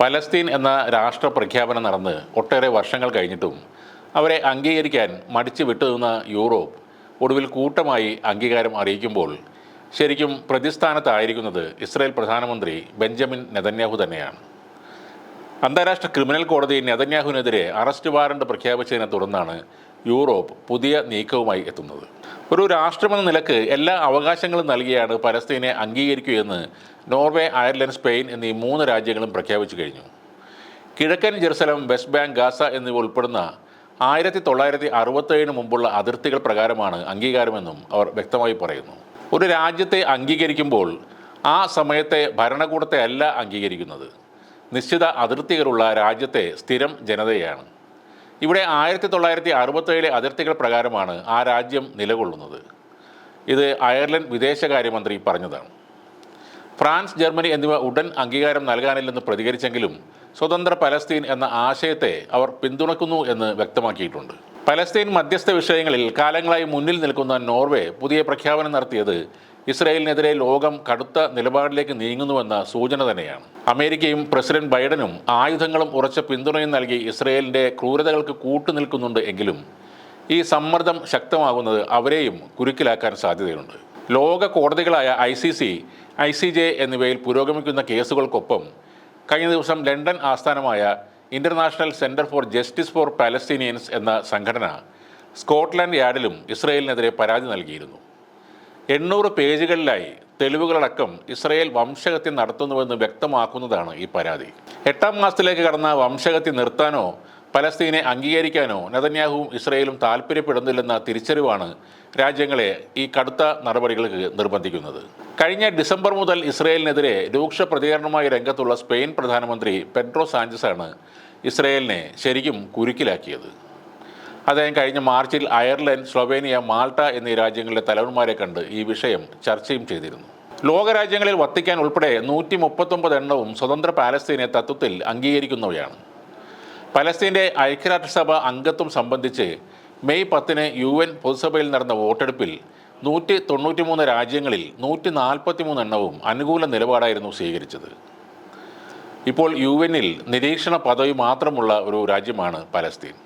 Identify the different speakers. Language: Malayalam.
Speaker 1: പലസ്തീൻ എന്ന രാഷ്ട്ര പ്രഖ്യാപനം നടന്ന് ഒട്ടേറെ വർഷങ്ങൾ കഴിഞ്ഞിട്ടും അവരെ അംഗീകരിക്കാൻ മടിച്ചു വിട്ടുനിന്ന യൂറോപ്പ് ഒടുവിൽ കൂട്ടമായി അംഗീകാരം അറിയിക്കുമ്പോൾ ശരിക്കും പ്രതിസ്ഥാനത്തായിരിക്കുന്നത് ഇസ്രായേൽ പ്രധാനമന്ത്രി ബെഞ്ചമിൻ നെതന്യാഹു തന്നെയാണ്. അന്താരാഷ്ട്ര ക്രിമിനൽ കോടതി നെതന്യാഹുവിനെതിരെ അറസ്റ്റ് വാറണ്ട് പ്രഖ്യാപിച്ചതിനെ തുടർന്നാണ് യൂറോപ്പ് പുതിയ നീക്കവുമായി എത്തുന്നത്. ഒരു രാഷ്ട്രമെന്ന നിലയ്ക്ക് എല്ലാ അവകാശങ്ങളും നൽകിയാണ് പലസ്തീനെ അംഗീകരിക്കുകയെന്ന് നോർവേ അയർലൻഡ് സ്പെയിൻ എന്നീ മൂന്ന് രാജ്യങ്ങളും പ്രഖ്യാപിച്ചു കഴിഞ്ഞു. കിഴക്കൻ ജെറുസലം വെസ്റ്റ് ബാങ്ക് ഗാസ എന്നിവ ഉൾപ്പെടുന്ന ആയിരത്തി തൊള്ളായിരത്തി അറുപത്തേഴിന് മുമ്പുള്ള അതിർത്തികൾ പ്രകാരമാണ് അംഗീകാരമെന്നും അവർ വ്യക്തമായി പറയുന്നു. ഒരു രാജ്യത്തെ അംഗീകരിക്കുമ്പോൾ ആ സമയത്തെ ഭരണകൂടത്തെ അല്ല അംഗീകരിക്കുന്നത്. നിശ്ചിത അതിർത്തികളുള്ള രാജ്യത്തെ സ്ഥിരം ജനതയാണ്. ഇവിടെ ആയിരത്തി തൊള്ളായിരത്തി അറുപത്തേഴിലെ അതിർത്തികൾ പ്രകാരമാണ് ആ രാജ്യം നിലകൊള്ളുന്നത്. ഇത് അയർലൻഡ് വിദേശകാര്യമന്ത്രി പറഞ്ഞതാണ്. ഫ്രാൻസ് ജർമ്മനി എന്നിവ ഉടൻ അംഗീകാരം നൽകാനില്ലെന്ന് പ്രതികരിച്ചെങ്കിലും സ്വതന്ത്ര പലസ്തീൻ എന്ന ആശയത്തെ അവർ പിന്തുണക്കുന്നു എന്ന് വ്യക്തമാക്കിയിട്ടുണ്ട്. പലസ്തീൻ മധ്യസ്ഥ വിഷയങ്ങളിൽ കാലങ്ങളായി മുന്നിൽ നിൽക്കുന്ന നോർവേ പുതിയ പ്രഖ്യാപനം നടത്തിയത് ഇസ്രായേലിനെതിരെ ലോകം കടുത്ത നിലപാടിലേക്ക് നീങ്ങുന്നുവെന്ന സൂചന തന്നെയാണ്. അമേരിക്കയും പ്രസിഡന്റ് ബൈഡനും ആയുധങ്ങളും ഉറച്ച പിന്തുണയും നൽകി ഇസ്രായേലിന്റെ ക്രൂരതകൾക്ക് കൂട്ടുനിൽക്കുന്നുണ്ട് എങ്കിലും ഈ സമ്മർദ്ദം ശക്തമാകുന്നത് അവരെയും കുരുക്കിലാക്കാൻ സാധ്യതയുണ്ട്. ലോക കോടതികളായ I C C I C J എന്നിവയിൽ പുരോഗമിക്കുന്ന കേസുകൾക്കൊപ്പം കഴിഞ്ഞ ദിവസം ലണ്ടൻ ആസ്ഥാനമായ international centre for justice for Palestinians എന്ന സംഘടന സ്കോട്ട്ലൻഡ് യാർഡിലും ഇസ്രയേലിനെതിരെ പരാതി നൽകിയിരുന്നു. എണ്ണൂറ് പേജുകളിലായി തെളിവുകളടക്കം ഇസ്രയേൽ വംശഹത്യ നടത്തുന്നുവെന്ന് വ്യക്തമാക്കുന്നതാണ് ഈ പരാതി. എട്ടാം മാസത്തിലേക്ക് കടന്ന വംശഹത്യ നിർത്താനോ പലസ്തീനെ അംഗീകരിക്കാനോ നെതന്യാഹുവും ഇസ്രയേലും താല്പര്യപ്പെടുന്നില്ലെന്ന തിരിച്ചറിവാണ് രാജ്യങ്ങളെ ഈ കടുത്ത നടപടികൾക്ക് നിർബന്ധിക്കുന്നത്. കഴിഞ്ഞ ഡിസംബർ മുതൽ ഇസ്രയേലിനെതിരെ രൂക്ഷ പ്രതികരണമായി രംഗത്തുള്ള സ്പെയിൻ പ്രധാനമന്ത്രി പെഡ്രോ സാഞ്ചസാണ് ഇസ്രയേലിനെ ശരിക്കും കുരുക്കിലാക്കിയത്. അദ്ദേഹം കഴിഞ്ഞ മാർച്ചിൽ അയർലൻഡ് സ്ലൊവേനിയ മാൾട്ട എന്നീ രാജ്യങ്ങളിലെ തലവന്മാരെ കണ്ട് ഈ വിഷയം ചർച്ചയും ചെയ്തിരുന്നു. ലോകരാജ്യങ്ങളിൽ വത്തിക്കാൻ ഉൾപ്പെടെ നൂറ്റി മുപ്പത്തൊമ്പത് എണ്ണവും സ്വതന്ത്ര പാലസ്തീനെ തത്വത്തിൽ അംഗീകരിക്കുന്നവയാണ്. പലസ്തീന്റെ ഐക്യരാഷ്ട്രസഭ അംഗത്വം സംബന്ധിച്ച് മെയ് പത്തിന് യു എൻ പൊതുസഭയിൽ നടന്ന വോട്ടെടുപ്പിൽ നൂറ്റി തൊണ്ണൂറ്റി മൂന്ന് രാജ്യങ്ങളിൽ നൂറ്റി നാൽപ്പത്തി മൂന്ന് എണ്ണവും അനുകൂല നിലപാടായിരുന്നു സ്വീകരിച്ചത്. ഇപ്പോൾ യു എന്നിൽ നിരീക്ഷണ പദവി മാത്രമുള്ള ഒരു രാജ്യമാണ് പലസ്തീൻ.